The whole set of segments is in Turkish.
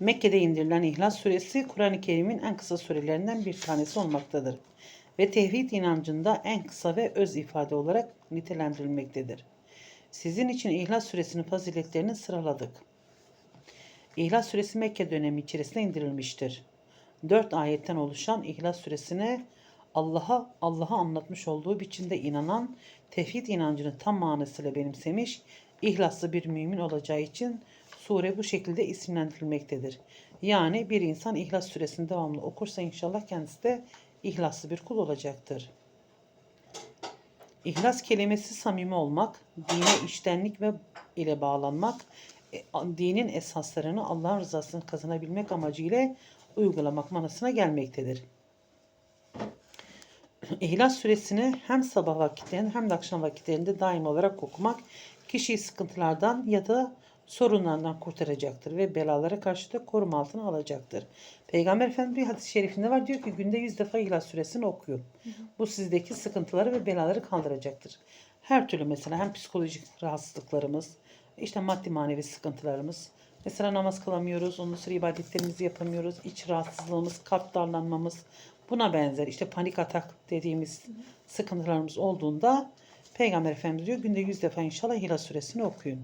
Mekke'de indirilen İhlas suresi Kur'an-ı Kerim'in en kısa surelerinden bir tanesi olmaktadır ve tevhid inancında en kısa ve öz ifade olarak nitelendirilmektedir. Sizin için İhlas suresinin faziletlerini sıraladık. İhlas suresi Mekke dönemi içerisinde indirilmiştir. Dört ayetten oluşan İhlas suresine Allah'a Allah'a anlatmış olduğu biçimde inanan, tevhid inancını tam manasıyla benimsemiş, ihlaslı bir mümin olacağı için sure bu şekilde isimlendirilmektedir. Yani bir insan İhlas suresini devamlı okursa inşallah kendisi de ihlaslı bir kul olacaktır. İhlas kelimesi samimi olmak, dine içtenlik ve ile bağlanmak, e, dinin esaslarını Allah'ın rızasını kazanabilmek amacıyla uygulamak manasına gelmektedir. İhlas suresini hem sabah vakitlerinde hem de akşam vakitlerinde daim olarak okumak kişiyi sıkıntılardan ya da sorunlardan kurtaracaktır ve belalara karşı da koruma altına alacaktır. Peygamber Efendimiz bir hadis-i şerifinde var diyor ki günde yüz defa İhlas suresini okuyun. Bu sizdeki sıkıntıları ve belaları kaldıracaktır. Her türlü mesela hem psikolojik rahatsızlıklarımız, işte maddi manevi sıkıntılarımız, mesela namaz kılamıyoruz, ondan sonra ibadetlerimizi yapamıyoruz, iç rahatsızlığımız, kalp darlanmamız, buna benzer işte panik atak dediğimiz sıkıntılarımız olduğunda Peygamber Efendimiz diyor günde yüz defa inşallah İhlas suresini okuyun.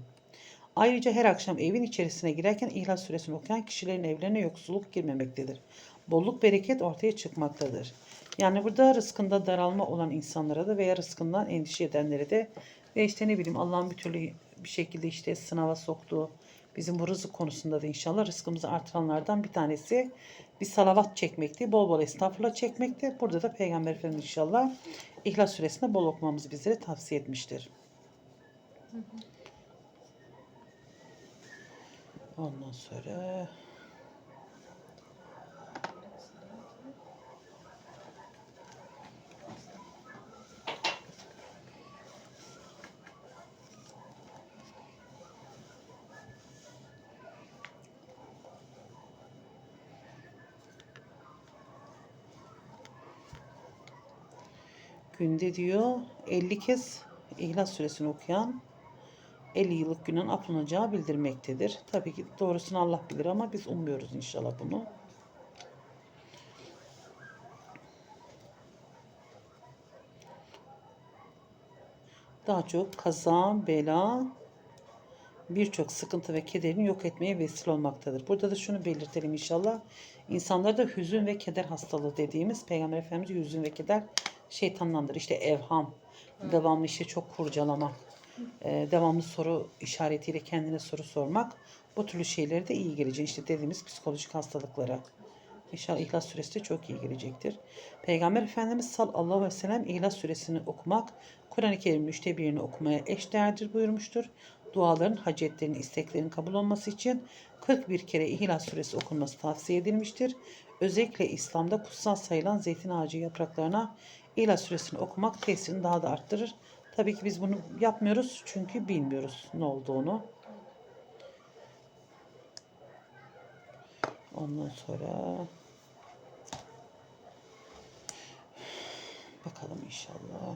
Ayrıca her akşam evin içerisine girerken İhlas suresini okuyan kişilerin evlerine yoksulluk girmemektedir. Bolluk bereket ortaya çıkmaktadır. Yani burada rızkında daralma olan insanlara da veya rızkından endişe edenlere de ve işte ne bileyim Allah'ın bir türlü bir şekilde işte sınava soktuğu bizim bu rızık konusunda da inşallah rızkımızı artıranlardan bir tanesi bir salavat çekmekti. Bol bol estağfurullah çekmekti. Burada da Peygamber Efendimiz inşallah İhlas suresinde bol okumamızı bizlere tavsiye etmiştir. Ondan sonra günde diyor 50 kez İhlas suresini okuyan 50 yıllık günün affonacağı bildirmektedir. Tabii ki doğrusunu Allah bilir ama biz ummuyoruz inşallah bunu. Daha çok kaza, bela, birçok sıkıntı ve kederini yok etmeye vesile olmaktadır. Burada da şunu belirtelim inşallah. İnsanlarda hüzün ve keder hastalığı dediğimiz Peygamber Efendimiz hüzün ve keder şeytanlandır. İşte evham, devamlı işte çok kurcalamak, e, devamlı soru işaretiyle kendine soru sormak bu türlü şeylere de iyi gelecek. İşte dediğimiz psikolojik hastalıklara. İnşallah İhlas Suresi de çok iyi gelecektir. Peygamber Efendimiz sallallahu aleyhi ve sellem İhlas Suresini okumak, Kur'an-ı Kerim'in üçte birini okumaya eşdeğerdir buyurmuştur. Duaların, hacetlerin, isteklerin kabul olması için 41 kere İhlas Suresi okunması tavsiye edilmiştir. Özellikle İslam'da kutsal sayılan zeytin ağacı yapraklarına İhlas Suresini okumak tesirini daha da arttırır. Tabii ki biz bunu yapmıyoruz çünkü bilmiyoruz ne olduğunu. Ondan sonra bakalım inşallah.